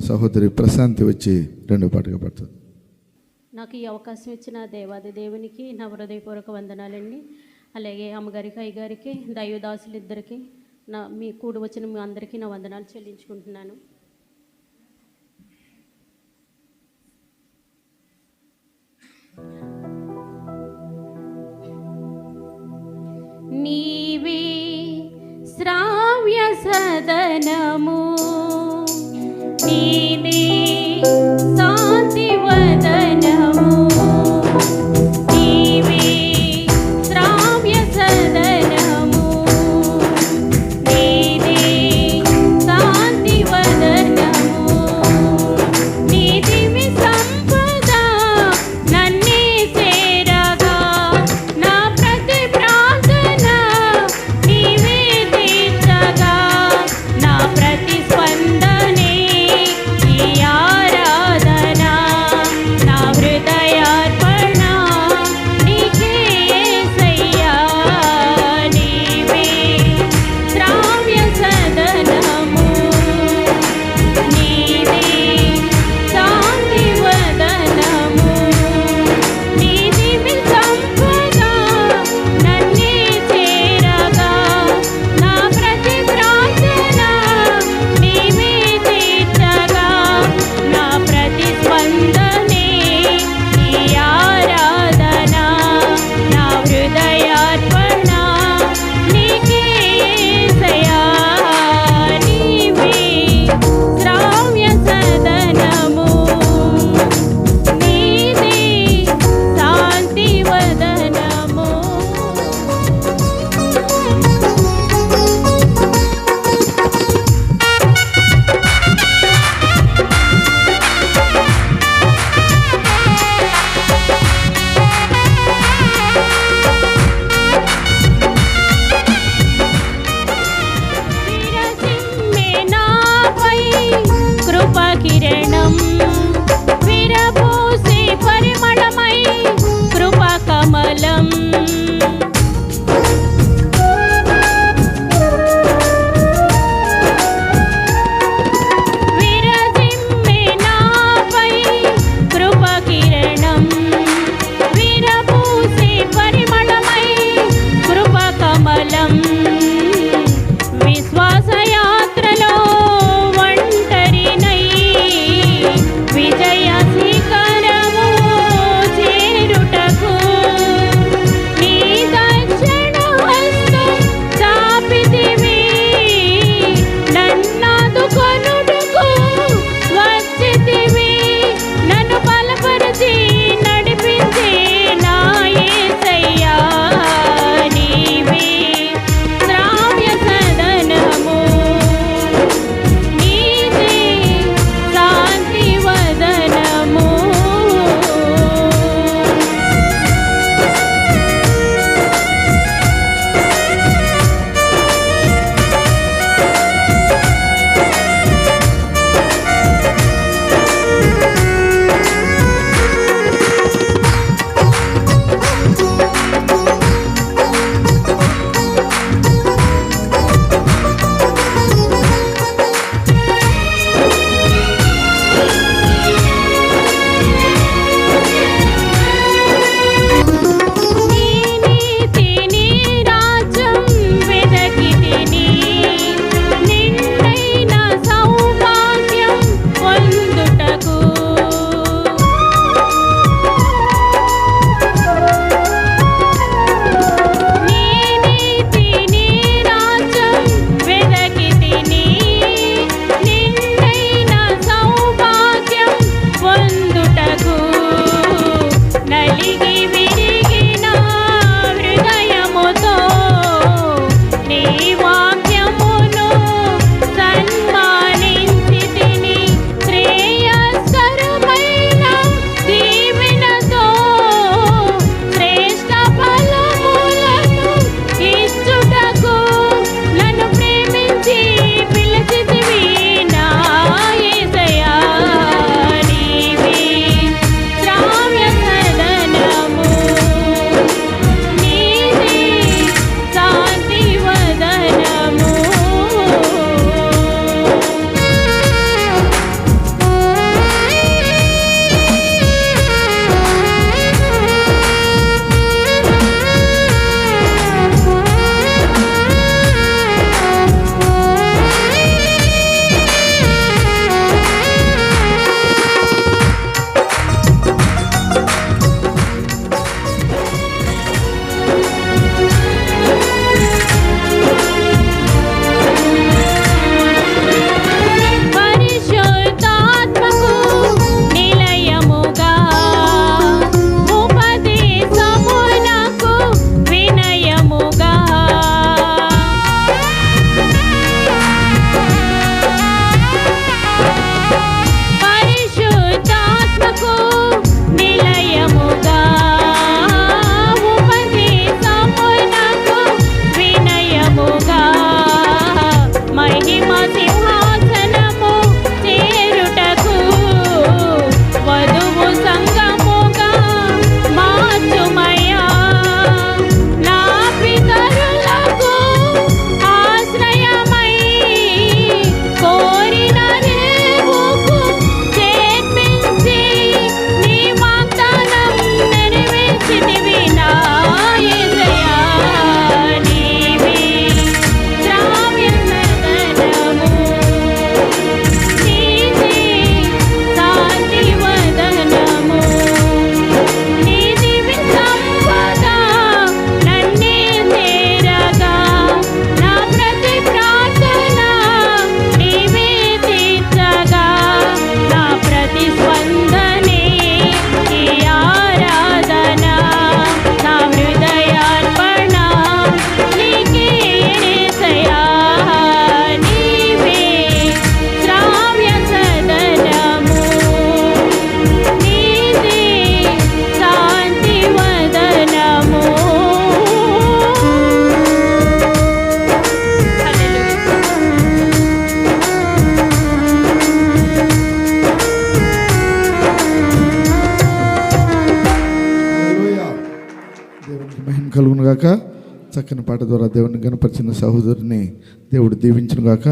సహోదరి ప్రశాంతి వచ్చి రెండో పాటగా పడుతుంది. నాకు ఈ అవకాశం ఇచ్చిన దేవాది దేవునికి నా హృదయపూర్వక వందనాలండి. అలాగే అమ్మగారికి అయ్యగారికి దైవదాసులు ఇద్దరికి నా మీ కూడి వచ్చిన మీ అందరికీ నా వందనాలు చెల్లించుకుంటున్నాను. నీవే శ్రావ్య సదనము నీవే గాక చక్కని పాట ద్వారా దేవుని కనపరిచిన సహోదరుని దేవుడు దీవించును గాక